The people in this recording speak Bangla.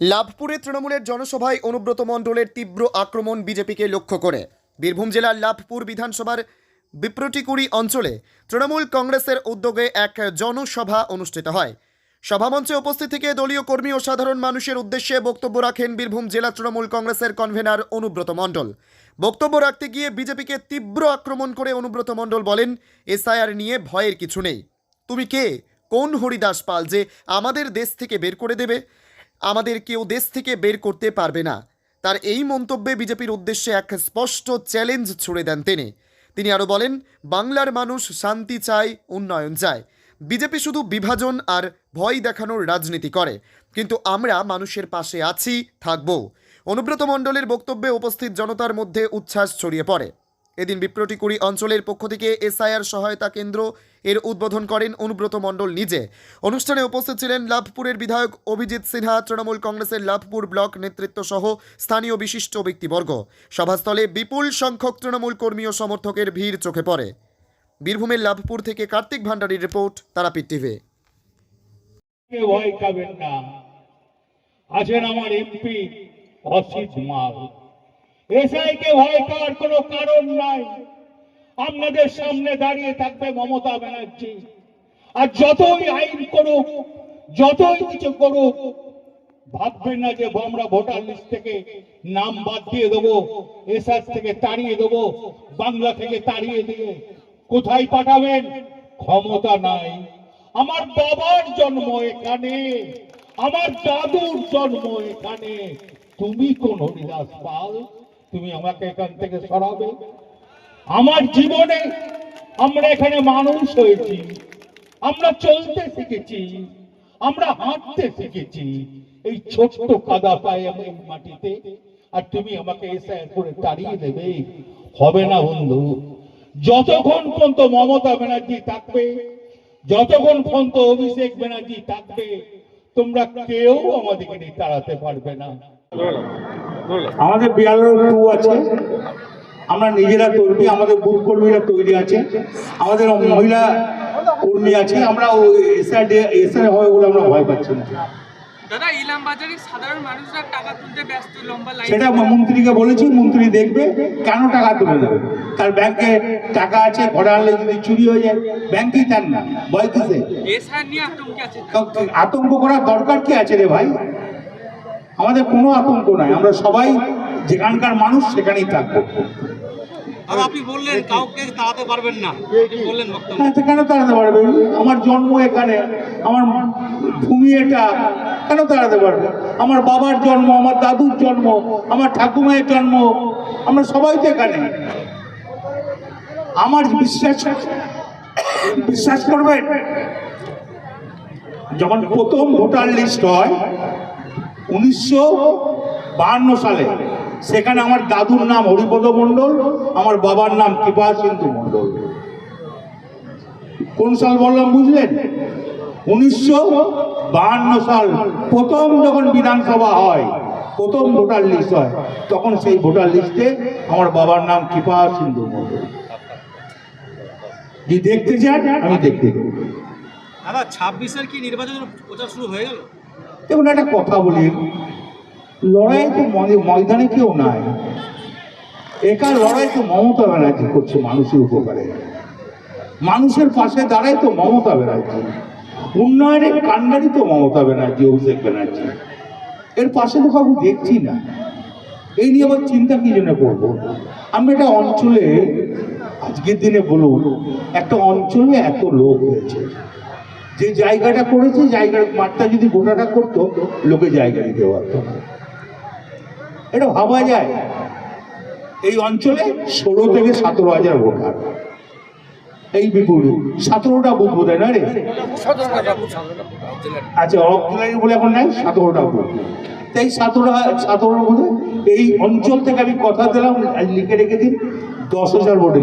লাভপুরে তৃণমূলের জনসভায় অনুব্রত মণ্ডলের তীব্র আক্রমণ বিজেপিকে লক্ষ্য করে। বীরভূম জেলার লাভপুর বিধানসভার বিপ্রটিকুড়ি অঞ্চলে তৃণমূল কংগ্রেসের উদ্যোগে এক জনসভা অনুষ্ঠিত হয়। সভামঞ্চে উপস্থিত থেকে দলীয় কর্মী ও সাধারণ মানুষের উদ্দেশ্যে বক্তব্য রাখেন বীরভূম জেলা তৃণমূল কংগ্রেসের কনভেনার অনুব্রত মণ্ডল। বক্তব্য রাখতে গিয়ে বিজেপিকে তীব্র আক্রমণ করে অনুব্রত মণ্ডল বলেন, এসআইআর নিয়ে ভয়ের কিছু নেই। তুমি কে? কোন হরিদাস পাল যে আমাদের দেশ থেকে বের করে দেবে? আমাদের কেউ দেশ থেকে বের করতে পারবে না। তার এই মন্তব্যে বিজেপির উদ্দেশ্যে এক স্পষ্ট চ্যালেঞ্জ ছুড়ে দেন তিনি। তিনি আরও বলেন, বাংলার মানুষ শান্তি চায়, উন্নয়ন চায়। বিজেপি শুধু বিভাজন আর ভয় দেখানোর রাজনীতি করে, কিন্তু আমরা মানুষের পাশে আছি, থাকব। অনুব্রত মণ্ডলের বক্তব্যে উপস্থিত জনতার মধ্যে উচ্ছ্বাস ছড়িয়ে পড়ে। এদিন বিপ্রটিকুড়ি অঞ্চলের পক্ষ থেকে এসআইআর সহায়তা কেন্দ্র এর উদ্বোধন করেন অনুব্রত মণ্ডল নিজে। অনুষ্ঠানে উপস্থিত ছিলেন লাভপুরের বিধায়ক অভিজিৎ সিনহা, তৃণমূল কংগ্রেসের লাভপুর ব্লক নেতৃত্ব সহ স্থানীয় বিশিষ্ট ব্যক্তিবর্গ। সভাস্থলে বিপুল সংখ্যক তৃণমূল কর্মী ও সমর্থকের ভিড় চোখে পড়ে। বীরভূমের লাভপুর থেকে কার্তিক ভান্ডারীর রিপোর্ট, তারাপীঠ টিভি। ভয় না। আছেন আমার এমপি অসিত এসআই কে ভয় কোনো কারণ নাই। আপনাদের সামনে দাঁড়িয়ে থাকবে মমতা ব্যানার্জি। আর যতই আইন করুক, যতই কিছু করুক, ভাববেন না যে আমরা ভোটার লিস্ট থেকে নাম বাদ দিয়ে দেবো, এসআর থেকে তাড়িয়ে দেবো, বাংলা থেকে তাড়িয়ে দিয়ে। কোথায় পাঠাবেন? ক্ষমতা নাই। আমার বাবার জন্ম এখানে, আমার দাদুর জন্ম এখানে। তুমি কোন হরিদাস পাল, তুমি আমাকে এখান থেকে সরাবে। আমার জীবনে আমরা এখানে মানুষ হয়েছি। আমরা চলতে শিখেছি। আমরা হাঁটতে শিখেছি। এই ছোট্ট কাদা পায়ে আমি মাটিতে, আর তুমি আমাকে এসে করে তাড়িয়ে দেবে। হবে না বন্ধু। যতক্ষণ পর্যন্ত মমতা ব্যানার্জি থাকবে, যতক্ষণ পর্যন্ত অভিষেক ব্যানার্জি থাকবে, তোমরা কেউ আমাদেরকে তাড়াতে পারবে না। আমাদের বিয়াল্লিশ টু আছে। আমরা নিজেরা তৈরি আমাদের বুথ কর্মীরা তৈরি আছে আমাদের মহিলা কর্মী আছে আমরা এসআর এসআর হয় বলে আমরা ভয় পাচ্ছি না। দাদা ইলাম বাজারে সাধারণ মানুষরা টাকা তুলতে ব্যস্ত লম্বা লাইন সেটা মন্ত্রীকে বলেছি মন্ত্রী দেখবে কেন টাকা তুলে নেবে তার ব্যাংকে টাকা আছে ঘরে আনলে যদি চুরি হয়ে যায় ব্যাংকেই চান না ভয় কিসে আতঙ্ক করার দরকার কি আছে রে ভাই? আমাদের কোনো আতঙ্ক নাই আমরা সবাই যেখানকার মানুষ সেখানেই থাকব। দাদা আপনি বললেন কাউকে তাড়াতে পারবেন না। বললেন বক্তব্য। কেন তাড়াতে পারবে আমার জন্ম এখানে, আমার ভূমি এটা। কেন তাড়াতে পারবে আমার বাবার জন্ম, আমার দাদুর জন্ম, আমার ঠাকুমায়ের জন্ম, আমরা সবাই তো এখানে। আমার বিশ্বাস বিশ্বাস করবেন? যখন প্রথম ভোটার লিস্ট হয়, উনিশশো সালে সেখানে আমার দাদুর নাম হরিপদ মণ্ডল আমার বাবার নাম কৃপা সিন্ধু মণ্ডল। কোন সাল বললাম বুঝলেন? উনিশশো বাহান্ন সাল প্রথম যখন বিধানসভা হয় প্রথম ভোটার লিস্ট হয় তখন সেই ভোটার লিস্টে আমার বাবার নাম কৃপা সিন্ধু মণ্ডল। যে দেখতে চান? আমি দেখতে দাদা ছাব্বিশের কি নির্বাচন প্রচার শুরু হয়ে গেল? দেখুন একটা কথা বলি। লড়াই তো ময়- ময়দানে কেউ নাই। একা লড়াই তো মমতা ব্যানার্জি করছে মানুষের উপকারে। মানুষের পাশে দাঁড়ায় তো মমতা ব্যানার্জি। উন্নয়নের কাণ্ডারি তো মমতা ব্যানার্জি, অভিষেক ব্যানার্জি। এর পাশে তো কাউকে দেখছি না। এই নিয়ে আবার চিন্তা কি জন্য করব? আমি একটা অঞ্চলে, আজকের দিনে বলুন, একটা অঞ্চলে এত লোক হয়েছে যে জায়গাটা করেছে, জায়গার মাঠটা যদি গোটাটা করতো, লোকে জায়গা দিতে পারতো না। এটা ভাবা যায়। এই অঞ্চলে ষোলো থেকে সতেরো হাজার ভোটার এই বিপুল সতেরোটা বুথ বোধ হয় না রে? আচ্ছা বলে এখন নাই সতেরোটা বুথ। তো এই সতেরো সতেরো বুথে এই অঞ্চল থেকে আমি কথা দিলাম লিখে রেখে দিন, দশ হাজার ভোটে।